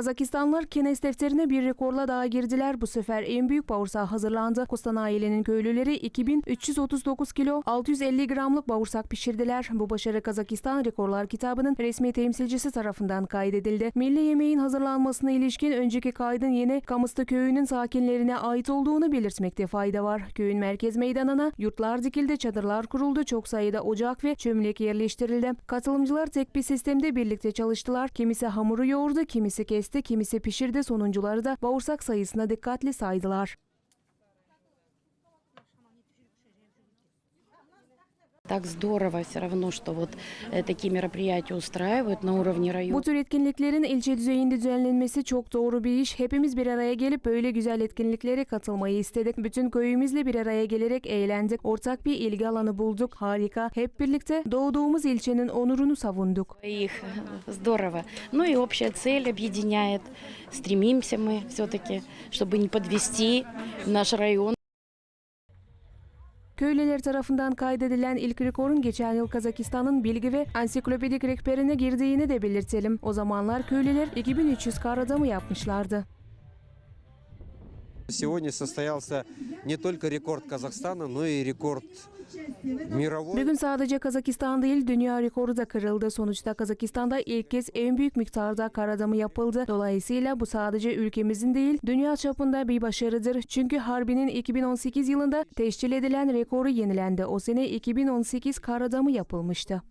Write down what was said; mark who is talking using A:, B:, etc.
A: Kazakistanlılar Kines defterine bir rekorla daha girdiler. Bu sefer en büyük bağırsağı hazırlandı. Kostan ailenin köylüleri 2339 kilo 650 gramlık bağırsak pişirdiler. Bu başarı Kazakistan Rekorlar kitabının resmi temsilcisi tarafından kaydedildi. Milli yemeğin hazırlanmasına ilişkin önceki kaydın yeni Kamıstı köyünün sakinlerine ait olduğunu belirtmekte fayda var. Köyün merkez meydanına yurtlar dikildi, çadırlar kuruldu, çok sayıda ocak ve çömlek yerleştirildi. Katılımcılar tek bir sistemde birlikte çalıştılar. Kimisi hamuru yoğurdu, kimisi kesti, kimisi pişirdi. Sonuncuları da bağırsak sayısına dikkatli saydılar.
B: Так здорово все равно, что вот э, такие мероприятия устраивают на уровне района.
A: Bu tür etkinliklerin ilçe düzeyinde düzenlenmesi çok doğru bir iş. Hepimiz bir araya gelip böyle güzel etkinliklere katılmayı istedik. Bütün köyümüzle bir araya gelerek eğlendik. Ortak bir ilgi alanı bulduk. Harika. Hep birlikte doğduğumuz ilçenin onurunu savunduk.
B: Их здорово. Ну и общая цель объединяет. Стремимся мы все-таки, чтобы не подвести наш район.
A: Köylüler tarafından kaydedilen ilk rekorun geçen yıl Kazakistan'ın bilgi ve ansiklopedik rehberine girdiğini de belirtelim. O zamanlar köylüler 2300 kar adamı yapmışlardı.
C: Сегодня состоялся не только рекорд Казахстана, но и рекорд мировой.
A: Bugün sadece Kazakistan değil dünya rekoru da kırıldı. Sonuçta Kazakistan'da ilk kez en büyük miktarda kar adamı yapıldı. Dolayısıyla bu sadece ülkemizin değil dünya çapında bir başarıdır. Çünkü Harbi'nin 2018 yılında teşkil edilen rekoru yenilendi. O sene 2018 kar adamı yapılmıştı.